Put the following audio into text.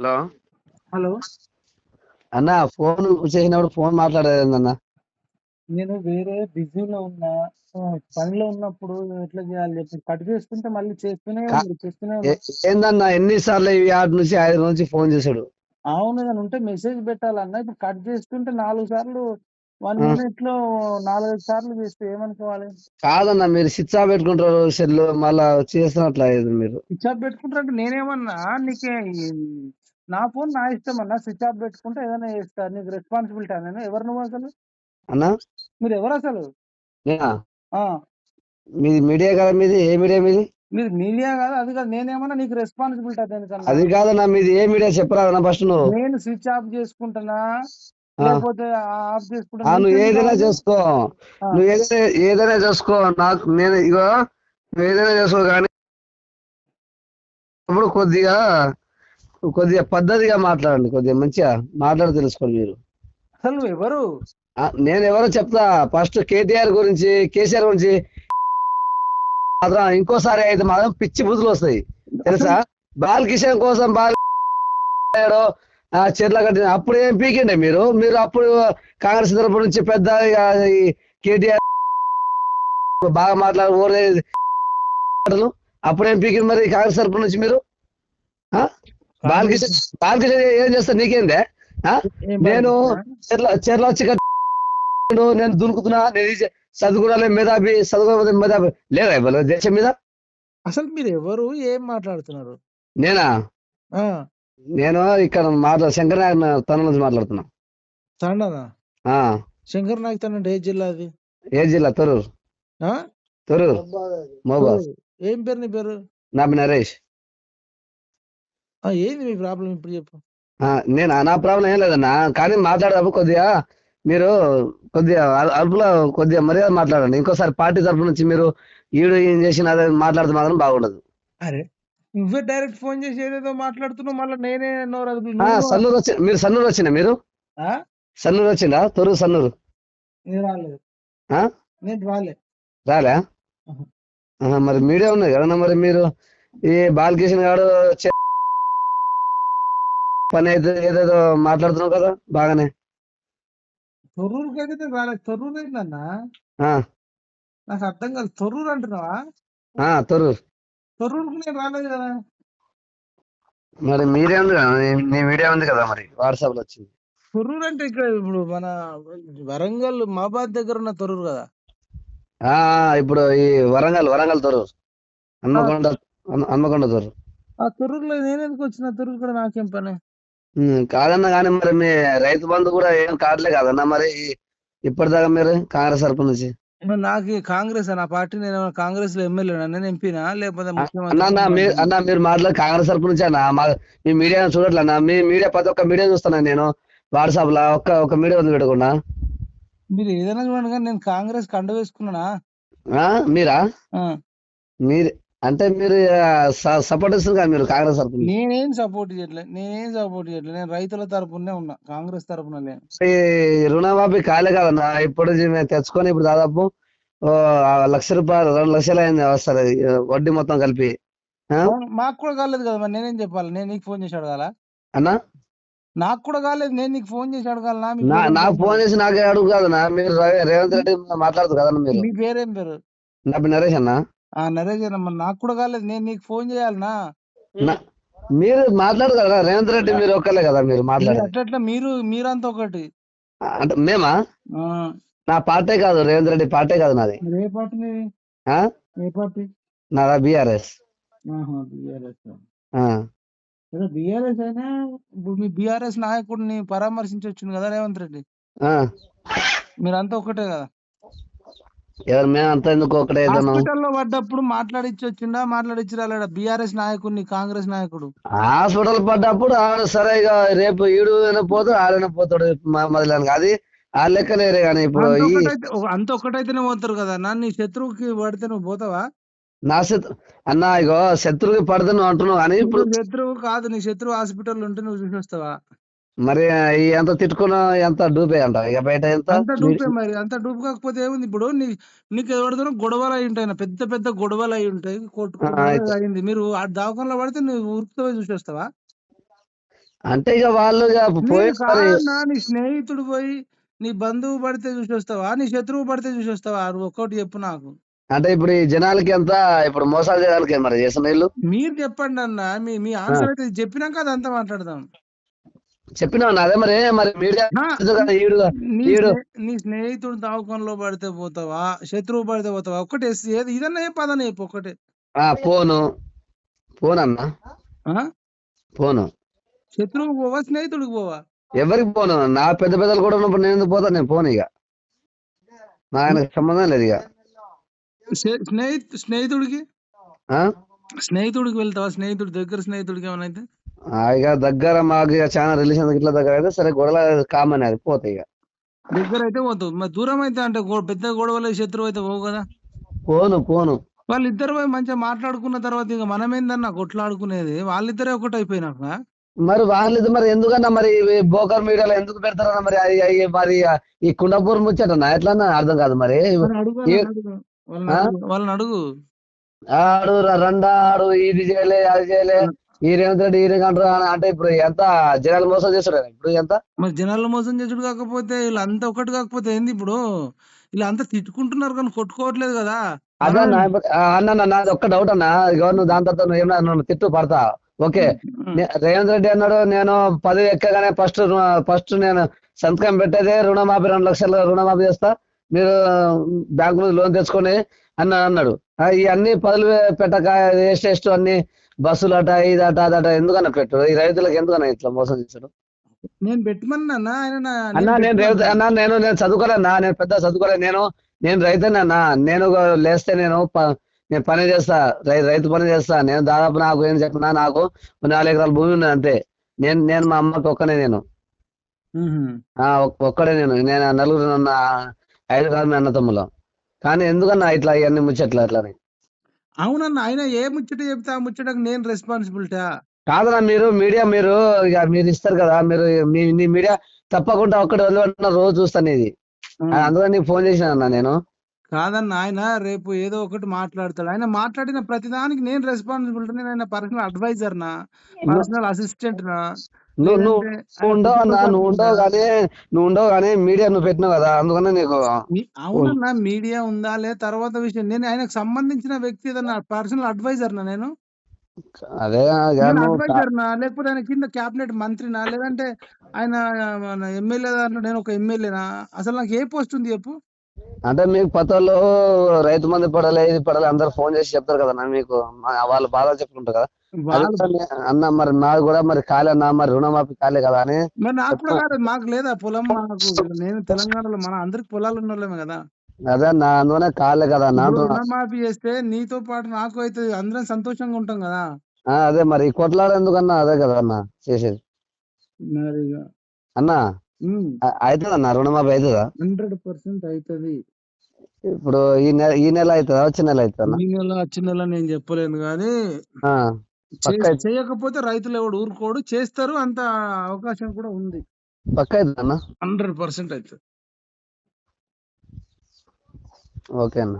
Hello hello అన్న phone చేసినప్పుడు phone మాట్లాడేది అన్న నేను వేరే బిజీలో ఉన్నా పనిలో ఉన్నప్పుడు ఎట్లా చేయాలి చెప్పి కట్ చేసుకుంటే మళ్ళీ చేస్తూనే చేస్తూనే ఏందన్నా ఎన్నిసార్లు ఈ ఆరు నుంచి ఐదు నుంచి ఫోన్ చేశాడు? అవును కానీ ఉంటే మెసేజ్ పెట్టాలన్న ఇప్పుడు కట్ చేసుకుంటే నాలుగు సార్లు వన్. మినిట్లో నాలుగైదు సార్లు చేస్తే ఏమనుకోవాలి? కాదన్న మీరు స్విచ్ ఆఫ్ పెట్టుకుంటారు సెల్ మళ్ళా చేస్తున్నట్లా మీరు. స్విచ్ ఆఫ్ పెట్టుకుంటారంటే నేనేమన్నా నీకే నా ఫోన్ నా ఇష్టం అన్న స్విచ్ ఆఫ్ పెట్టుకుంటే ఏదైనా చేస్తా. నీకు రెస్పాన్సిబిలిటీ నేను ఎవరు నువ్వు అసలు? అన్న? మీరు ఎవరు అసలు? మీది మీడియా కదా మీది? ఏ మీడియా మీది? మీరు మీడియా కాదు అది కాదు. నేనేమన్నా నీకు రెస్పాన్సిబిలిటీ దేనికన్నా అది కాదన్నా మీది ఏ మీడియా చెప్పరాదన్న ఫస్ట్ నువ్వు. నేను స్విచ్ ఆఫ్ చేసుకుంటున్నా. లేకపోతే ఆఫ్ నువ్వు ఏదైనా? చేసుకో. నువ్వు ఏదైనా ఏదైనా చేసుకో. నాకు నేను ఇగో నువ్వు ఏదైనా చేసుకో కానీ ఇప్పుడు కొద్దిగా కొద్దిగా పద్ధతిగా మాట్లాడండి కొద్దిగా మంచిగా మాట్లాడి తెలుసుకోండి మీరు. అసలు ఎవరు? నేను ఎవరో చెప్తా. ఫస్ట్ కేటీఆర్ గురించి కేసీఆర్ గురించి మాత్రం ఇంకోసారి అయితే మాత్రం పిచ్చి బుద్ధులు వస్తాయి. తెలుసా? బాలకిషన్ కోసం బాల ఆ చెట్ల కట్టిన అప్పుడు ఏం పీకిండే మీరు? మీరు అప్పుడు కాంగ్రెస్ తరపు నుంచి పెద్ద కేటీఆర్ బాగా మాట్లాడు ఓరే అప్పుడు ఏం పీకింది మరి కాంగ్రెస్ తరపు నుంచి మీరు? ఆ? బాలకిషన్ బాలకిషన్ ఏం చేస్తా నీకేందే? నేను? చెర్ల కట్టిండు, నేను దునుకుతున్నా నేను ఇది చే- చదువుకున్నాలే మేధావి చదువుకోకపోతే మేధావి. లేదా ఇవ్వలేదు దేశం మీద? అసలు మీరు ఎవరు? ఏం మాట్లాడుతున్నారు? నేనా? నేను ఇక్కడ మాట్లా శంకర్ నాయక్ తన నుంచి మాట్లాడుతున్నా. తండనా శంకర్ నాయక్ తండ ఏ జిల్లా అది? ఏ జిల్లా? తొరూరు? తొరూరు. మోబాద్ ఏం పేరు నీ పేరు? నా నరేష్. ఏంది మీ ప్రాబ్లం ఇప్పుడు చెప్పు. నేను నా ప్రాబ్లం ఏం లేదన్నా కానీ మాట్లాడేటప్పుడు కొద్దిగా మీరు కొద్దిగా అదుపులో కొద్దిగా మర్యాద మాట్లాడండి. ఇంకోసారి పార్టీ తరపు నుంచి మీరు ఈడు ఏం చేసిన అదే మాట్లాడితే మాత్రం బాగుండదు. అరే నువ్వే డైరెక్ట్ ఫోన్ చేసి ఏదేదో మాట్లాడుతున్నావు మళ్ళీ నేనే నోరు అదుపు- సన్నూరు వచ్చి మీరు సన్నూరు వచ్చిన మీరు? ఆ? సన్నూరు వచ్చిందా తొరూరు సన్నూరు? నేను రాలేదు? నేను రాలే. మరి మీడియా ఉన్నది కదా మరి మీరు? ఈ బాలకృష్ణ గారు చే- పని అయితే ఏదేదో మాట్లాడుతున్నావు కదా బాగానే. తొర్రూరుకి అయితే నేను రాలేదు తొర్రూరు ఏంటన్నా నాకు అర్థం కాదు తొర్రూరు అంటున్నావా? ఆ, తొర్రూరు. తొర్రూరుకి నేను రాలేదు కదా. మరి మీరే ఉంది కదా నీ- మీడియా ఉంది కదా మరి వాట్సాప్లో వచ్చింది. తొర్రూరు అంటే ఇక్కడ ఇప్పుడు మన వరంగల్ మాబాద్ దగ్గర ఉన్న తొర్రూరు కదా? ఆ ఇప్పుడు ఈ వరంగల్ వరంగల్ తొర్రూరు. హన్మకొండ హన్మ- హన్మకొండ తొర్రూరు. ఆ తొర్రూరులో నేను ఎందుకు వచ్చిన? తొర్రూరు కూడా నాకేం పని? కాదన్నా కానీ మరి మీ రైతు బంధు కూడా ఏం కావట్లే కదన్నా మరి ఇప్పటిదాకా మీరు కాంగ్రెస్ తరపు నుంచి? నాకు కాంగ్రెస్ నా పార్టీ నేను కాంగ్రెస్లో ఎమ్మెల్యే నేను ఎంపీనా లేకపోతే అన్న మీరు అన్న మీరు మాట్లాడు కాంగ్రెస్ తరపు నుంచి అన్న? మా మీడియా చూడట్లే అన్న. మీ మీడియా ప్రతి ఒక్క మీడియా చూస్తాను నేను? వాట్సాప్లో ఒక్క ఒక్క మీడియా ఉంది పెట్టకుండా మీరు ఏదైనా చూడండి కానీ నేను కాంగ్రెస్ కండ వేసుకున్నానా? మీరా. మీరు అంటే మీరు సపోర్ట్ మీరు కాంగ్రెస్ తరపు నుంచి? నేనేం సపోర్ట్ చేయట్లేదు నేనేం సపోర్ట్ చేయట్లేదు నేను రైతుల తరపునే ఉన్నా కాంగ్రెస్ లేను ఈ రుణమాఫీ కాలే కదన్నా ఇప్పుడు తెచ్చుకొని ఇప్పుడు దాదాపు లక్ష రూపాయలు రెండు లక్షలు అయింది వస్తారు వడ్డీ మొత్తం కలిపి. మాకు కూడా కాలేదు కదా మరి నేనేం చెప్పాలి నేను నీకు ఫోన్ చేసి అడగాల? అన్నా? నాకు కూడా కాలేదు నేను నీకు ఫోన్ చేసి అడగాలనా నాకు? ఫోన్ చేసి నాకే అడుగు కదన్నా మీరు రేవంత్ రెడ్డి మాట్లాడదు కదన్నా మీరు? మీ పేరేం పేరు? నా నరేష్ అన్న. ఆ నరేష్ అన్న మరి నాకు కూడా కాలేదు. నేను నీకు ఫోన్ చేయాలనా? నా- మీరు మాట్లాడు కదా రేవంత్ రెడ్డి మీరు ఒక్కలే కదా మీరు మీరు అట్లట్లా మీరు మీరంతా ఒకటి. అంటే మేమా? ఆ, నా పార్టీ కాదు రేవంత్ రెడ్డి పార్టీ కాదు నాది. మరి ఏ పార్టీ మీది? ఆ? ఏ పార్టీ? నాదా బీఆర్ఎస్. బిఆర్ఎస్ బిఆర్ఎస్ అయినా ఇప్పుడు మీ బిఆర్ఎస్ నాయకుడిని పరామర్శించి వచ్చింది కదా రేవంత్ రెడ్డి. మీరంతా ఒకటే కదా. ఎవరు మేము అంతా ఎందుకు ఒకటే హాస్పిటల్లో పడ్డప్పుడు మాట్లాడిచ్చి వచ్చిందా మాట్లాడిచ్చి రాలేడా బిఆర్ఎస్ నాయకుడిని కాంగ్రెస్ నాయకుడు? హాస్పిటల్ పడ్డప్పుడు ఆడు సరే ఇక రేపు ఈడు పోతాడు ఆడైనా పోతాడు మొదలైన అది ఆ లెక్కలేరే కానీ ఇప్పుడు అంత ఒకటైతేనే పోతారు కదా? నా నీ శత్రువుకి పడితే నువ్వు పోతావా? నా శత్రు అన్న ఇగో శత్రువుకి పడితే నువ్వు అంటున్నావు కానీ ఇప్పుడు శత్రువు కాదు నీ శత్రువు హాస్పిటల్ ఉంటే నువ్వు చూసి వస్తావా మరి ఎంత తిట్టుకున్నా ఎంత డూపే అంట? ఇక బయట ఎంత? అంత డూపే మరి అంత డూపు కాకపోతే ఏముంది? ఇప్పుడు నీకు ఎవరితో గొడవలు అయి ఉంటాయి పెద్ద పెద్ద గొడవలు అయి ఉంటాయి. కొట్టు. అయింది. మీరు ఆ దవాఖానలో పడితే నువ్వు ఉరుకుతో చూసి వస్తావా అంటే ఇక వాళ్ళు నీ స్నేహితుడు పోయి నీ బంధువు పడితే చూసి వస్తావా నీ శత్రువు పడితే చూసి వస్తావా నువ్వు ఒక్కటి చెప్పు నాకు. అంటే ఇప్పుడు ఈ జనాలకి ఎంత? ఇప్పుడు మోసాలు చేయడానికి మరి? చేసిన మీరు చెప్పండి అన్న. మీ మీ ఆన్సర్ అయితే చెప్పినాక అదంతా మాట్లాడదాం. చెప్పినా అదే మరి మరి మీడియా నీ స్నేహితుడు దావకంలో పడితే పోతావా? శత్రువు పడితే పోతావా? ఒక్కటే ఏది? ఇదన్నా ఏ పదన చెప్పు ఒక్కటే. ఆ ఫోను. ఫోన్ అన్న ఆ? ఫోను. శత్రువు పోవా స్నేహితుడికి పోవా? ఎవరికి పోను? నా పెద్ద పెద్దలు కూడా ఉన్నప్పుడు నేను ఎందుకు పోతాను నేను పోను ఇక నా ఆయనకు సంబంధం లేదు ఇక స్నే- స్నేహితు స్నేహితుడికి? స్నేహితుడికి వెళ్తావా? స్నేహితుడి దగ్గర స్నేహితుడికి ఏమైనా అయితే? ఇక దగ్గర మాకు ఇక చాలా రిలేషన్ ఇట్లా దగ్గర అయితే సరే గొడవలు కామన్ అది పోతాయి ఇక. దగ్గర అయితే పోతావు. మరి దూరం అయితే అంటే పెద్ద గొడవలు శత్రువు అయితే పోవు కదా? పోను పోను. వాళ్ళిద్దరు పోయి మంచిగా మాట్లాడుకున్న తర్వాత ఇక మనం ఏందన్నా కొట్లాడుకునేది? వాళ్ళిద్దరే ఒకటి అయిపోయినాక మరి వాళ్ళు మరి ఎందుకన్నా మరి బోకర్ మీడియాలో ఎందుకు పెడతారన్నా మరి మరి ఈ కుండపూర్ ముచ్చటన్నా ఎట్లన్నా అర్థం కాదు మరి. వాళ్ళని అడుగు ఆడు రండా ఆడు ఇది చేయలే అది చేయలే ఈ రేవంత్ రెడ్డి ఈ అంటారు అంటే ఇప్పుడు ఎంత జనాలు మోసం చేస్తాడు ఇప్పుడు ఎంత? మరి జనాలు మోసం చేసుడు కాకపోతే వీళ్ళంతా ఒకటి కాకపోతే ఏంది ఇప్పుడు? అంతా తిట్టుకుంటున్నారు కానీ కొట్టుకోవట్లేదు కదా. అన్న అన్న నాది ఒక్క డౌట్ అన్న. నువ్వు దాని తర్వాత నువ్వు ఏమన్నా తిట్టు పడతా? ఓకే. రేవంత్ రెడ్డి అన్నాడు నేను పదవి ఎక్కగానే ఫస్ట్ ఫస్ట్ నేను సంతకం పెట్టేదే రుణమాఫీ రెండు లక్షలు రుణమాఫీ చేస్తా. మీరు బ్యాంకు లోన్ తెచ్చుకొని అన్న అన్నాడు. ఈ అన్ని పదులు పెట్టక వేస్ట్ వేస్ట్ అన్ని బస్సులు అట ఇది అట అదట ఎందుకన్నా పెట్టు ఈ రైతులకు ఎందుకన్నా ఇట్లా మోసం చేశాడు నేను పెట్టమన్నా అన్న? నేను. రేవంత్ అన్న నేను నేను చదువుకోలేనా నేను పెద్ద చదువుకోలేదు నేను నేను రైతున్నా నేను లేస్తే నేను నేను పని చేస్తా. రైతు పని చేస్తా. నేను దాదాపు నాకు ఏం చెప్పినా నాకు నాలుగు ఎకరాల భూమి ఉన్నది అంతే. నేను నేను మా అమ్మకి ఒక్కనే నేను. ఒక్కడే నేను. నేను నలుగురు ఐదు కాదు అన్న తమ్ములు. కానీ ఎందుకన్నా ఇట్లా ఇవన్నీ ముచ్చట్లు అట్లా? అవునన్నా ఆయన ఏ ముచ్చట చెప్తే ఆ ముచ్చటకు నేను రెస్పాన్సిబిలిటా కాదన్నా మీరు మీడియా మీరు ఇక మీరు ఇస్తారు కదా మీరు మీ నీ మీడియా తప్పకుండా ఒక్కటి వదిలిపెట్టిన రోజు చూస్తాను ఇది అందుకని నీకు ఫోన్ చేసిన అన్న నేను. కాదన్న ఆయన రేపు ఏదో ఒకటి మాట్లాడతాడు. ఆయన మాట్లాడిన ప్రతిదానికి నేను రెస్పాన్సిబిలిటీ నేను ఆయన పర్సనల్ అడ్వైజర్ నా పర్సనల్ అసిస్టెంట్ నా నువ్వు నువ్వు ఉండవు అన్న నువ్వు ఉండవు కానీ నువ్వు ఉండవు కానీ మీడియా నువ్వు పెట్టినావు కదా అందుకనే నీకు అవునన్నా మీడియా ఉందా లే తర్వాత విషయం. నేను ఆయనకు సంబంధించిన వ్యక్తి ఏదన్నా పర్సనల్ అడ్వైజర్ నా నేను? అదే ఇక నేను నువ్వు అడ్వైజర్ నా లేకపోతే ఆయన కింద క్యాబినెట్ మంత్రినా? లేదంటే ఆయన ఎమ్మెల్యే దాంట్లో నేను ఒక ఎమ్మెల్యేనా? అసలు నాకు ఏ పోస్ట్ ఉంది చెప్పు? అంటే మీకు పతోళ్ళు రైతు మంది పడాలి ఇది పడాలి అందరు ఫోన్ చేసి చెప్తారు కదా మీకు వాళ్ళు బాధ చెప్పుకుంటారు కదా. నే- అన్న మరి నాది కూడా మరి కాలే అన్న మరి రుణమాఫీ కాలే కదా అని మరి నాకు కూడా కాదు మాకు లేదా పొలం మాకు నేను తెలంగాణలో మన అందరికి పొలాలు ఉన్న వాళ్ళమే కదా. అదే అన్న అందుకనే కాలే కదా అన్న అంటున్నా. రుణమాఫీ చేస్తే నీతో పాటు నాకు అయితే అందరం సంతోషంగా ఉంటాం కదా. అదే మరి కొట్లాడ ఎందుకన్నా? అదే కదా అన్న చేసేది. మరి అన్న ఆ- అవుతుందా అన్న రుణమాఫీ? అవుతుందా హండ్రెడ్ పర్సెంట్ అవుతుంది ఇప్పుడు ఈ నెల ఈ నెల అవుతుందా వచ్చే నెల అవుతుందా ఈ నెల వచ్చే నెల నేను చెప్పలేను కానీ చేయకపోతే రైతులు ఎవడు ఊరుకోడు చేస్తారు అంత అవకాశం కూడా ఉంది. పక్క అన్న? హండ్రెడ్ పర్సెంట్ అవుతుంది ఓకే అన్న.